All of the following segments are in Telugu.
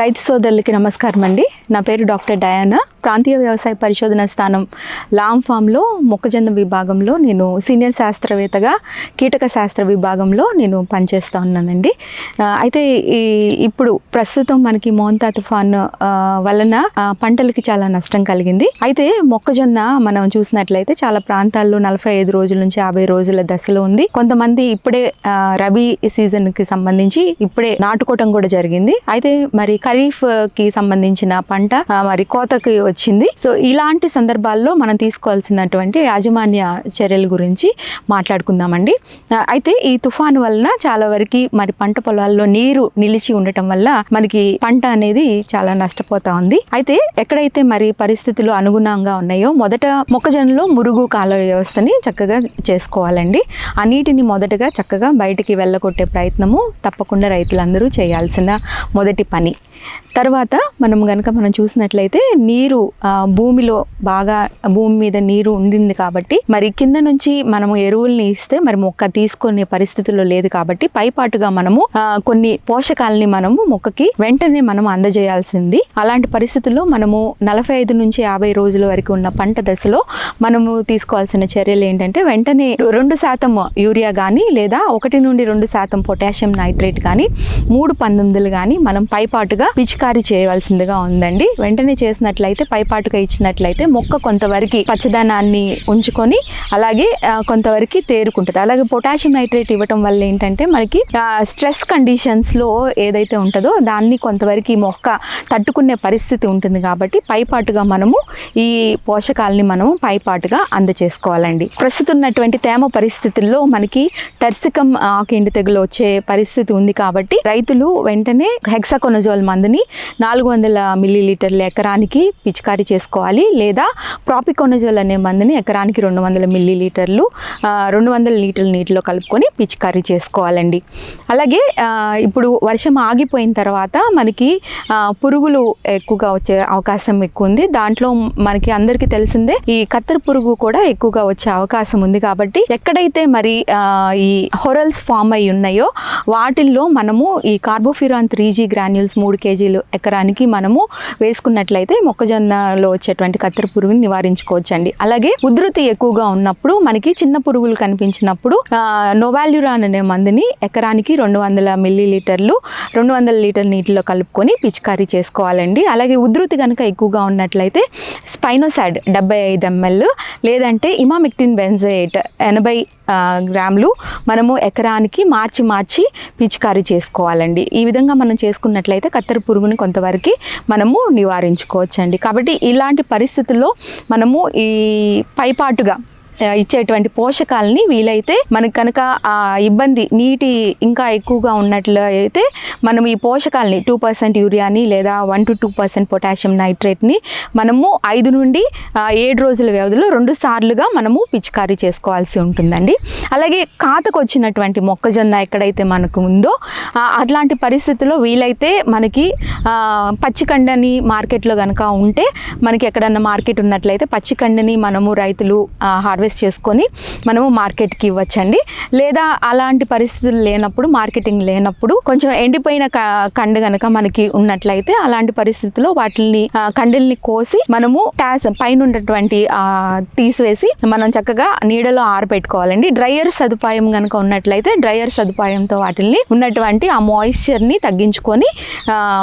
రైతు సోదరులకి నమస్కారం అండి నా పేరు డాక్టర్ డయానా. ప్రాంతీయ వ్యవసాయ పరిశోధన స్థానం లామ్ ఫామ్లో మొక్కజొన్న విభాగంలో నేను సీనియర్ శాస్త్రవేత్తగా కీటక శాస్త్ర విభాగంలో నేను పనిచేస్తూ ఉన్నానండి. అయితే ఈ ఇప్పుడు ప్రస్తుతం మనకి మోంతా తుఫాన్ వలన పంటలకి చాలా నష్టం కలిగింది. అయితే మొక్కజొన్న మనం చూసినట్లయితే చాలా ప్రాంతాల్లో నలభై ఐదు రోజుల నుంచి యాభై రోజుల దశలో ఉంది. కొంతమంది ఇప్పుడే రబీ సీజన్కి సంబంధించి ఇప్పుడే నాటుకోవటం కూడా జరిగింది. అయితే మరి ఖరీఫ్కి సంబంధించిన పంట మరి కోతకి వచ్చింది. సో ఇలాంటి సందర్భాల్లో మనం తీసుకోవాల్సినటువంటి యాజమాన్య చర్యల గురించి మాట్లాడుకుందామండి. అయితే ఈ తుఫాను వలన చాలా వరకు మరి పంట పొలాల్లో నీరు నిలిచి ఉండటం వల్ల మనకి పంట అనేది చాలా నష్టపోతా ఉంది. అయితే ఎక్కడైతే మరి పరిస్థితులు అనుగుణంగా ఉన్నాయో మొదట మొక్కజొన్నలో మురుగు కాలువ వ్యవస్థని చక్కగా చేసుకోవాలండి. ఆ నీటిని మొదటగా చక్కగా బయటికి వెళ్ళగొట్టే ప్రయత్నము తప్పకుండా రైతులందరూ చేయాల్సిన మొదటి పని. తర్వాత మనం కనుక మనం చూసినట్లయితే నీరు భూమిలో బాగా భూమి మీద నీరు ఉండింది కాబట్టి మరి కింద నుంచి మనము ఎరువుల్ని ఇస్తే మరి మొక్క తీసుకునే పరిస్థితిలో లేదు కాబట్టి పైపాటుగా మనము కొన్ని పోషకాలని మనము మొక్కకి వెంటనే మనం అందజేయాల్సింది. అలాంటి పరిస్థితుల్లో మనము నలభై ఐదు నుంచి యాభై రోజుల వరకు ఉన్న పంట దశలో మనము తీసుకోవాల్సిన చర్యలు ఏంటంటే వెంటనే రెండు శాతం యూరియా కానీ లేదా ఒకటి నుండి రెండు శాతం పొటాషియం నైట్రేట్ కానీ మూడు పంతొమ్మిదిలు కానీ మనం పైపాటుగా పిచికారీ చేయవలసిందిగా ఉందండి. వెంటనే చేసినట్లయితే పైపాటుగా ఇచ్చినట్లయితే మొక్క కొంతవరకు పచ్చదనాన్ని ఉంచుకొని అలాగే కొంతవరకు తేరుకుంటుంది. అలాగే పొటాషియం నైట్రేట్ ఇవ్వటం వల్ల ఏంటంటే మనకి స్ట్రెస్ కండిషన్స్లో ఏదైతే ఉంటుందో దాన్ని కొంతవరకు మొక్క తట్టుకునే పరిస్థితి ఉంటుంది కాబట్టి పైపాటుగా మనము ఈ పోషకాలని మనము పైపాటుగా అందచేసుకోవాలండి. ప్రస్తుతం ఉన్నటువంటి తేమ పరిస్థితుల్లో మనకి టర్సికమ్ ఆకు ఎండు తెగులు వచ్చే పరిస్థితి ఉంది కాబట్టి రైతులు వెంటనే హెక్సాకొనజోల్ మందుని నాలుగు వందల మిల్లీలీటర్ల ఎకరానికి పిచికారీ చేసుకోవాలి లేదా ప్రాపికొనజోల్ అనే మందుని ఎకరానికి రెండు వందల మిల్లీలీటర్లు రెండు వందల లీటర్ల నీటిలో కలుపుకొని పిచికారీ చేసుకోవాలండి. అలాగే ఇప్పుడు వర్షం ఆగిపోయిన తర్వాత మనకి పురుగులు ఎక్కువగా వచ్చే అవకాశం ఎక్కువ ఉంది దాంట్లో మనకి అందరికీ తెలిసిందే ఈ కత్తెర పురుగు కూడా ఎక్కువగా వచ్చే అవకాశం ఉంది కాబట్టి ఎక్కడైతే మరి ఈ హొరల్స్ ఫామ్ అయి ఉన్నాయో వాటిల్లో మనము ఈ కార్బోఫిరాన్ త్రీ జీ గ్రాన్యూల్స్ మూడు కేజీలు ఎకరానికి మనము వేసుకున్నట్లయితే మొక్కజొన్నలో వచ్చేటువంటి కత్తెర పురుగుని నివారించుకోవచ్చండి. అలాగే ఉధృతి ఎక్కువగా ఉన్నప్పుడు మనకి చిన్న పురుగులు కనిపించినప్పుడు నోవాల్యురాన్ అనే మందుని ఎకరానికి రెండు వందల మిల్లీ లీటర్లు రెండు వందల లీటర్ నీటిలో కలుపుకొని పిచికారీ చేసుకోవాలండి. అలాగే ఉధృతి కనుక ఎక్కువగా ఉన్నట్లయితే స్పైనోసాడ్ డెబ్బై ఐదు ఎంఎల్ లేదంటే ఇమామిక్టిన్ బెంజైట్ ఎనభై గ్రాములు మనము ఎకరానికి మార్చి మార్చి పిచికారీ చేసుకోవాలండి. ఈ విధంగా మనం చేసుకున్నట్లయితే కత్తెర పురుగుని కొంతవరకు మనము నివారించుకోవచ్చండి. కాబట్టి ఇలాంటి పరిస్థితుల్లో మనము ఈ పైపాటుగా ఇచ్చేటువంటి పోషకాలని వీలైతే మనకు కనుక ఆ ఇబ్బంది నీటి ఇంకా ఎక్కువగా ఉన్నట్లు అయితే మనం ఈ పోషకాలని టూ పర్సెంట్ యూరియాని లేదా one to two percent potassium నైట్రేట్ని మనము ఐదు నుండి ఏడు రోజుల వ్యవధిలో రెండు సార్లుగా మనము పిచికారీ చేసుకోవాల్సి ఉంటుందండి. అలాగే కాతకు వచ్చినటువంటి మొక్కజొన్న ఎక్కడైతే మనకు ఉందో అట్లాంటి పరిస్థితుల్లో వీలైతే మనకి పచ్చికండని మార్కెట్లో కనుక ఉంటే మనకి ఎక్కడన్నా మార్కెట్ ఉన్నట్లయితే పచ్చికండని మనము రైతులు హార్వెస్ట్ చేసుకొని మనము మార్కెట్కి ఇవ్వచ్చండి. లేదా అలాంటి పరిస్థితులు లేనప్పుడు మార్కెటింగ్ లేనప్పుడు కొంచెం ఎండిపోయిన క- కండ కనుక మనకి ఉన్నట్లయితే అలాంటి పరిస్థితుల్లో వాటిని ఆ, కండల్ని కోసి మనము ట్యాస్ పైన ఉన్నటువంటి తీసివేసి మనం చక్కగా నీడలో ఆరబెట్టుకోవాలండి డ్రైయర్ సదుపాయం కనుక ఉన్నట్లయితే డ్రైయర్ సదుపాయంతో వాటిని ఉన్నటువంటి ఆ మాయిశ్చర్ని తగ్గించుకొని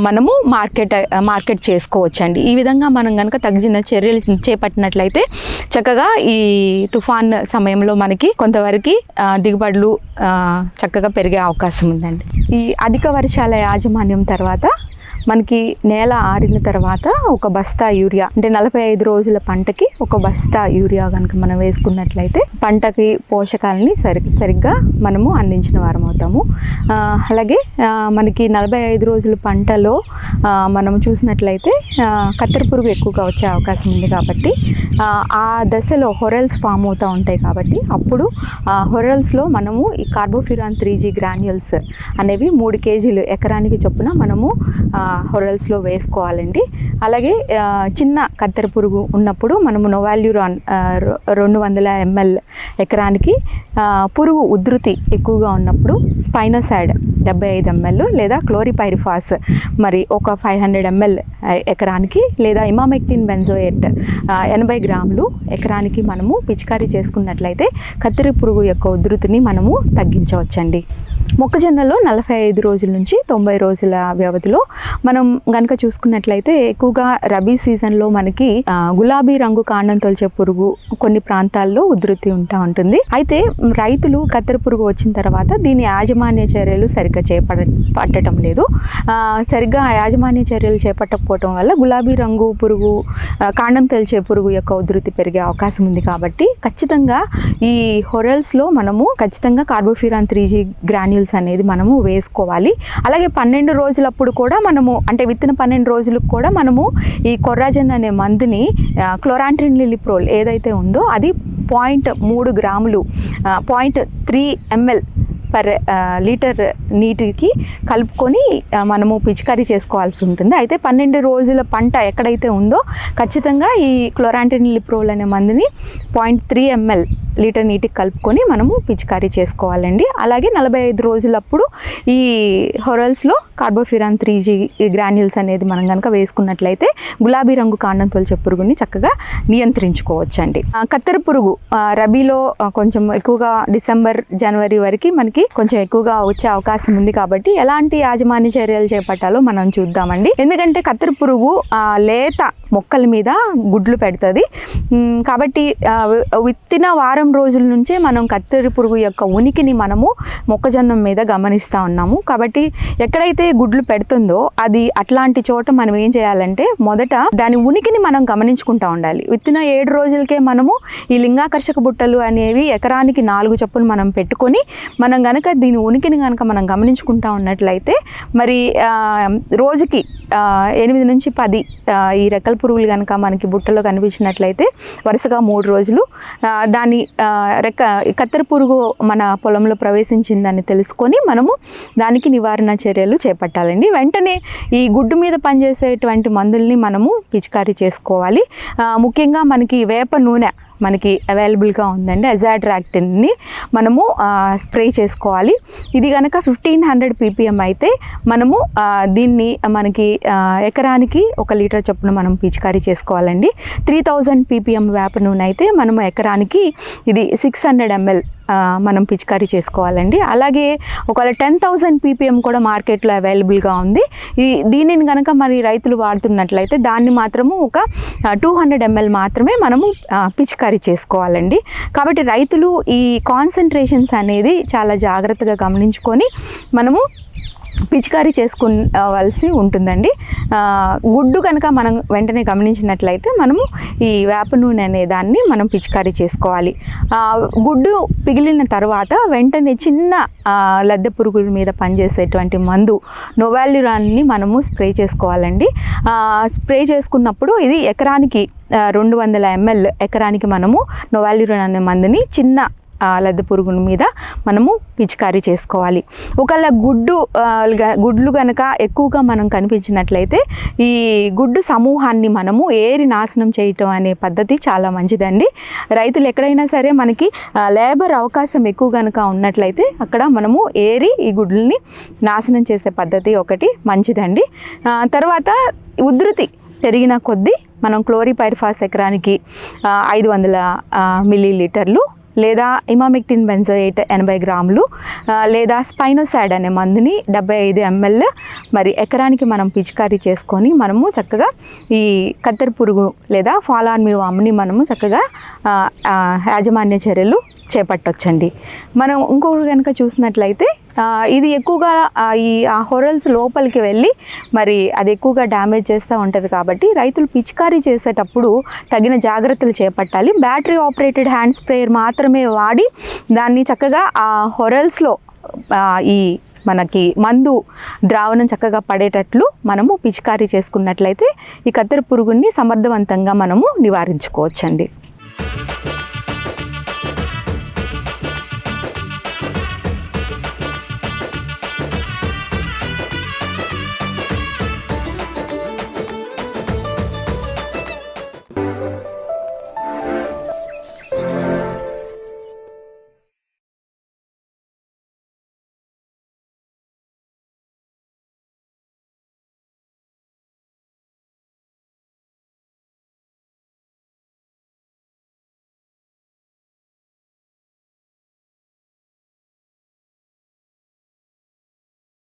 మనము మార్కెట్ మార్కెట్ చేసుకోవచ్చండి. ఈ విధంగా మనం కనుక తగ్గిన చర్యలు చేపట్టినట్లయితే చక్కగా ఈ తుఫాన్ సమయంలో మనకి కొంతవరకు దిగుబడులు చక్కగా పెరిగే అవకాశం ఉందండి. ఈ అధిక వర్షాల యాజమాన్యం తర్వాత మనకి నేల ఆరిన తర్వాత ఒక బస్తా యూరియా అంటే నలభై ఐదు రోజుల పంటకి ఒక బస్తా యూరియా కనుక మనం వేసుకున్నట్లయితే పంటకి పోషకాలని సరి సరిగ్గా మనము అందించిన వారం అవుతాము. అలాగే మనకి నలభై ఐదు రోజుల పంటలో మనం చూసినట్లయితే కత్తెర పురుగు ఎక్కువగా వచ్చే అవకాశం ఉంది కాబట్టి ఆ, దశలో హొరల్స్ ఫామ్ అవుతూ ఉంటాయి కాబట్టి అప్పుడు హొరల్స్లో మనము ఈ కార్బోఫిరాన్ త్రీ జీ గ్రాన్యూల్స్ అనేవి మూడు కేజీలు ఎకరానికి చొప్పున మనము హొరల్స్లో వేసుకోవాలండి. అలాగే చిన్న కత్తెర పురుగు ఉన్నప్పుడు మనము నోవాల్యూరాన్ ఆ, రెండు వందల ఎంఎల్ ఎకరానికి పురుగు ఉధృతి ఎక్కువగా ఉన్నప్పుడు స్పైనోసైడ్ డెబ్బై ఐదు ఎంఎల్ లేదా క్లోరిపైరిఫాస్ మరి ఒక ఫైవ్ హండ్రెడ్ ఎంఎల్ ఎకరానికి లేదా ఇమామెక్టిన్ బెంజోయేట్ ఎనభై గ్రాములు ఎకరానికి మనము పిచికారీ చేసుకున్నట్లయితే కత్తెర పురుగు యొక్క ఉధృతిని మనము తగ్గించవచ్చండి. మొక్కజొన్నలో నలభై ఐదు రోజుల నుంచి తొంభై రోజుల వ్యవధిలో మనం గనక చూసుకున్నట్లయితే ఎక్కువగా రబీ సీజన్లో మనకి గులాబీ రంగు కాండం తొలిచే పురుగు కొన్ని ప్రాంతాల్లో ఉధృతి ఉంటా ఉంటుంది. అయితే రైతులు కత్తెర పురుగు వచ్చిన తర్వాత దీని యాజమాన్య చర్యలు సరిగ్గా చేపడ పట్టడం లేదు. సరిగ్గా యాజమాన్య చర్యలు చేపట్టకపోవటం వల్ల గులాబీ రంగు పురుగు కాండం తెలిచే పురుగు యొక్క ఉధృతి పెరిగే అవకాశం ఉంది కాబట్టి ఖచ్చితంగా ఈ హొరల్స్లో మనము ఖచ్చితంగా కార్బోఫిరాన్ త్రీ జీ గ్రాన్యూల్స్ అనేది మనము వేసుకోవాలి. అలాగే పన్నెండు రోజులప్పుడు కూడా మనము అంటే విత్తిన పన్నెండు రోజులకు కూడా మనము ఈ కొర్రాజన్ అనే మందుని క్లోరాంట్రిన్ లిలిప్రోల్ ఏదైతే ఉందో అది పాయింట్ మూడు గ్రాములు point three ML per litre నీటికి కలుపుకొని మనము పిచికారీ చేసుకోవాల్సి ఉంటుంది. అయితే పన్నెండు రోజుల పంట ఎక్కడైతే ఉందో ఖచ్చితంగా ఈ క్లోరాంటిన్ లిప్రోల్ అనే మందుని పాయింట్ త్రీ ఎంఎల్ లీటర్ నీటికి కలుపుకొని మనము పిచికారీ చేసుకోవాలండి. అలాగే నలభై ఐదు రోజులప్పుడు ఈ హొరల్స్లో కార్బోఫిరాన్ త్రీ జీ గ్రాన్యుల్స్ అనేది మనం కనుక వేసుకున్నట్లయితే గులాబీ రంగు కాండం తొలిచే పురుగుని చక్కగా నియంత్రించుకోవచ్చండి. కత్తెర పురుగు రబీలో కొంచెం ఎక్కువగా డిసెంబర్ జనవరి వరకు మనకి కొంచెం ఎక్కువగా వచ్చే అవకాశం ఉంది కాబట్టి ఎలాంటి యాజమాన్య చర్యలు చేపట్టాలో మనం చూద్దామండి. ఎందుకంటే కత్తెర పురుగు ఆ, లేత మొక్కల మీద గుడ్లు పెడుతుంది. కాబట్టి విత్తిన వారం రోజుల నుంచే మనం కత్తెర పురుగు యొక్క ఉనికిని మనము మొక్కజొన్న మీద గమనిస్తూ ఉన్నాము. కాబట్టి ఎక్కడైతే గుడ్లు పెడుతుందో అది అట్లాంటి చోట మనం ఏం చేయాలంటే మొదట దాని ఉనికిని మనం గమనించుకుంటా ఉండాలి. విత్తిన ఏడు రోజులకే మనము ఈ లింగాకర్షక బుట్టలు అనేవి ఎకరానికి నాలుగు చొప్పున మనం పెట్టుకొని మనం కనుక దీని ఉనికిని కనుక మనం గమనించుకుంటా ఉన్నట్లయితే మరి రోజుకి ఎనిమిది నుంచి పది ఈ రెక్కల పురుగులు కనుక మనకి బుట్టలో కనిపించినట్లయితే వరుసగా మూడు రోజులు దాని రెక్క కత్తెర పురుగు మన పొలంలో ప్రవేశించిందని తెలుసుకొని మనము దానికి నివారణ చర్యలు చేపట్టాలండి. వెంటనే ఈ గుడ్డు మీద పనిచేసేటువంటి మందుల్ని మనము పిచికారీ చేసుకోవాలి. ముఖ్యంగా మనకి వేప నూనె మనకి అవైలబుల్గా ఉందండి. అజాడ్రాక్టిన్ని మనము స్ప్రే చేసుకోవాలి. ఇది కనుక ఫిఫ్టీన్ హండ్రెడ్ పీపీఎం అయితే మనము దీన్ని మనకి ఎకరానికి ఒక లీటర్ చొప్పున మనం పిచికారీ చేసుకోవాలండి. త్రీ థౌజండ్ పీపీఎం వేప నూనె అయితే మనము ఎకరానికి ఇది సిక్స్ హండ్రెడ్ ఎంఎల్ మనం పిచికారీ చేసుకోవాలండి. అలాగే ఒకవేళ టెన్ థౌజండ్ పీపీఎం కూడా మార్కెట్లో అవైలబుల్గా ఉంది. ఈ దీనిని కనుక మరి రైతులు వాడుతున్నట్లయితే దాన్ని మాత్రము ఒక టూ హండ్రెడ్ ఎంఎల్ మాత్రమే మనము పిచికారీ చేసుకోవాలండి. కాబట్టి రైతులు ఈ కాన్సన్ట్రేషన్స్ అనేది చాలా జాగ్రత్తగా గమనించుకొని మనము పిచికారీ చేసుకోవాల్సి ఉంటుందండి. గుడ్డు కనుక మనం వెంటనే గమనించినట్లయితే మనము ఈ వేప నూనె అనే దాన్ని మనం పిచికారీ చేసుకోవాలి. గుడ్డు పిగిలిన తర్వాత వెంటనే చిన్న లద్దె పురుగుల మీద పనిచేసేటువంటి మందు నొవాల్యురాన్ని మనము స్ప్రే చేసుకోవాలండి. స్ప్రే చేసుకున్నప్పుడు ఇది ఎకరానికి రెండు వందల ఎంఎల్ ఎకరానికి మనము నొవాల్యురాన్ అనే మందుని చిన్న లద్దె పురుగుల మీద మనము పిచికారీ చేసుకోవాలి. ఒకవేళ గుడ్డు గ- గుడ్లు కనుక ఎక్కువగా మనం కనిపించినట్లయితే ఈ గుడ్డు సమూహాన్ని మనము ఏరి నాశనం చేయటం అనే పద్ధతి చాలా మంచిదండి. రైతులు ఎక్కడైనా సరే మనకి లేబర్ అవకాశం ఎక్కువ కనుక ఉన్నట్లయితే అక్కడ మనము ఏరి ఈ గుడ్లని నాశనం చేసే పద్ధతి ఒకటి మంచిదండి. తర్వాత ఉధృతి పెరిగిన కొద్దీ మనం క్లోరిపైర్ఫాస్ ఎకరానికి ఐదు వందల ఆ, మిల్లీ లీటర్లు లేదా ఇమామిక్టిన్ బెంజోయేట్ ఎనభై గ్రాములు లేదా స్పైనోసాడ్ అనే మందుని డెబ్బై ఐదు ఎంఎల్ మరి ఎకరానికి మనం పిచికారీ చేసుకొని మనము చక్కగా ఈ కత్తెర పురుగు లేదా ఫాలాన్మివామ్ని మనము చక్కగా యాజమాన్య చర్యలు చేపట్టొచ్చండి. మనం ఇంకొకటి కనుక చూసినట్లయితే ఇది ఎక్కువగా ఈ ఆ హొరల్స్ లోపలికి వెళ్ళి మరి అది ఎక్కువగా డ్యామేజ్ చేస్తూ ఉంటుంది కాబట్టి రైతులు పిచికారీ చేసేటప్పుడు తగిన జాగ్రత్తలు చేపట్టాలి. బ్యాటరీ ఆపరేటెడ్ హ్యాండ్ స్ప్రేయర్ మాత్రమే వాడి దాన్ని చక్కగా ఆ హొరల్స్లో ఈ మనకి మందు ద్రావణం చక్కగా పడేటట్లు మనము పిచికారీ చేసుకున్నట్లయితే ఈ కత్తెర పురుగుని సమర్థవంతంగా మనము నివారించుకోవచ్చండి.